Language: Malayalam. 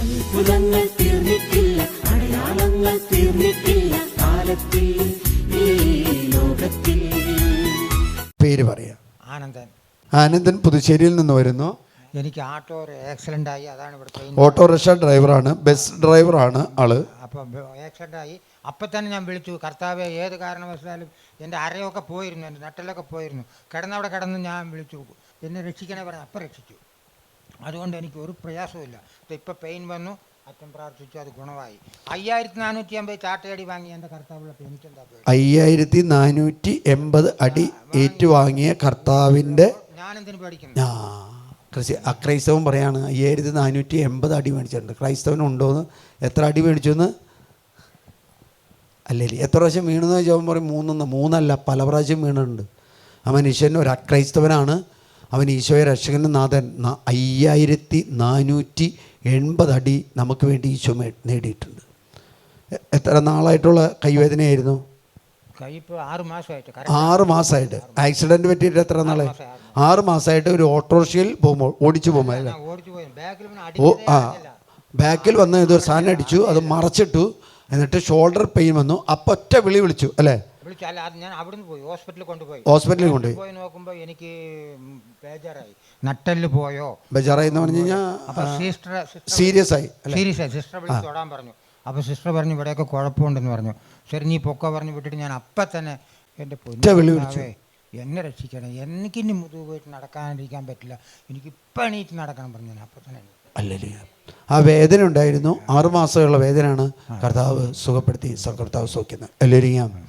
അത്ഭുതങ്ങൾ തീർന്നിട്ടില്ല അടയാളങ്ങൾ തീർന്നിട്ടില്ല കാലത്തിൽ ഈ ലോകത്തിൽ. പേര് പറയാ. ആനന്ദൻ. ആനന്ദൻ പുതുശ്ശേരിയിൽ നിന്ന് വരുന്നു. എനിക്ക് ഓട്ടോ ആക്സിഡന്റ് ആയി അതാണ് ഇവിടെ ട്രെയിൻ ഓട്ടോറിക്ഷ ഡ്രൈവറാണ് ബസ് ഡ്രൈവറാണ് ആൾ. അപ്പോൾ ആക്സിഡന്റ് ആയി. അപ്പം തന്നെ ഞാൻ വിളിച്ചു കർത്താവെ ഏത് കാരണവശാലും എന്റെ അരയൊക്കെ പോയിരുന്നു എന്റെ നട്ടലൊക്കെ പോയിരുന്നു. കിടന്നവിടെ കിടന്ന് ഞാൻ വിളിച്ചു. എന്നെ രക്ഷിക്കണേ പറഞ്ഞു അപ്പം രക്ഷിച്ചു. അതുകൊണ്ട് എനിക്ക് ഒരു പ്രയാസവുമില്ല. ഇപ്പം പെയിൻ വന്നു അച്ഛൻ പ്രാർത്ഥിച്ചു അത് ഗുണമായി. അയ്യായിരത്തി നാനൂറ്റി അമ്പത് ചാട്ടയടി വാങ്ങി എന്റെ കർത്താവുള്ള എനിക്കെന്താ അയ്യായിരത്തി നാനൂറ്റി എൺപത് അടി ഏറ്റുവാങ്ങിയ കർത്താവിന്റെ ഞാനെന്തിനു പേടിക്കുന്നു ക്രിസ്ത്യ അക്രൈസ്തവൻ പറയാണ് അയ്യായിരത്തി നാനൂറ്റി എൺപത് അടി മേടിച്ചിട്ടുണ്ട്. ക്രൈസ്തവൻ ഉണ്ടോയെന്ന് എത്ര അടി മേടിച്ചു എന്ന് അല്ലേ എത്ര പ്രാവശ്യം വീണെന്ന് ചോദിച്ചാൽ പറയും മൂന്നെന്ന് മൂന്നല്ല പല പ്രാവശ്യം വീണിട്ടുണ്ട് ആ മനുഷ്യൻ ഒരു അക്രൈസ്തവനാണ്. അവൻ ഈശോയെ രക്ഷകനും നാഥൻ. അയ്യായിരത്തി നാനൂറ്റി എൺപത് അടി നമുക്ക് വേണ്ടി ഈശോ നേടിയിട്ടുണ്ട്. എത്ര നാളായിട്ടുള്ള കൈവേദനയായിരുന്നു? ആറ് മാസമായിട്ട് ആക്സിഡന്റ് പറ്റിയിട്ട് എത്ര നാളെ ആറ് മാസമായിട്ട് ഒരു ഓട്ടോറിക്ഷയിൽ പോകുമ്പോൾ ഓടിച്ചു പോകുമ്പോൾ ഓ ആ. ബാക്കിൽ വന്ന് ഇതൊരു സാധനം അടിച്ചു അത് മറച്ചിട്ടു. എന്നിട്ട് ഷോൾഡർ പെയിൻ വന്നു. അപ്പം ഒറ്റ വിളി വിളിച്ചു അല്ലേ? വിളിച്ചു അല്ല അത് ഞാൻ അവിടുന്ന് പോയി ഹോസ്പിറ്റലിൽ കൊണ്ടുപോയി. ഹോസ്പിറ്റലിൽ കൊണ്ടുപോയി. പോയി നോക്കുമ്പോൾ എനിക്ക് ബേജാറായി. നട്ടൽ പോയോ? ബേജാറായി എന്ന് പറഞ്ഞു കഴിഞ്ഞാൽ അപ്പൊ സിസ്റ്റർ സീരിയസ് ആയി സീരിയസ് ആയി. സിസ്റ്റർ വിളിച്ച് തൊടാൻ പറഞ്ഞു. അപ്പോൾ സിസ്റ്റർ പറഞ്ഞു ഇവിടെയൊക്കെ കുഴപ്പമുണ്ടെന്ന് പറഞ്ഞു. ശരി നീ പൊക്ക പറഞ്ഞു വിട്ടിട്ട് ഞാൻ അപ്പം തന്നെ എന്റെ പൊന്നു എന്നെ രക്ഷിക്കണം. എനിക്ക് ഇനി മുതുക് പോയിട്ട് നടക്കാണ്ടിരിക്കാൻ പറ്റില്ല. എനിക്ക് ഇപ്പം എണീറ്റ് നടക്കണം പറഞ്ഞു ഞാൻ അപ്പം തന്നെ. അല്ലല്ലേ. ആ വേദന ഉണ്ടായിരുന്നു. ആറ് മാസമുള്ള വേദനയാണ് കർത്താവ് സുഖപ്പെടുത്തി കർത്താവ് സൗഖ്യം എല്ലാവരും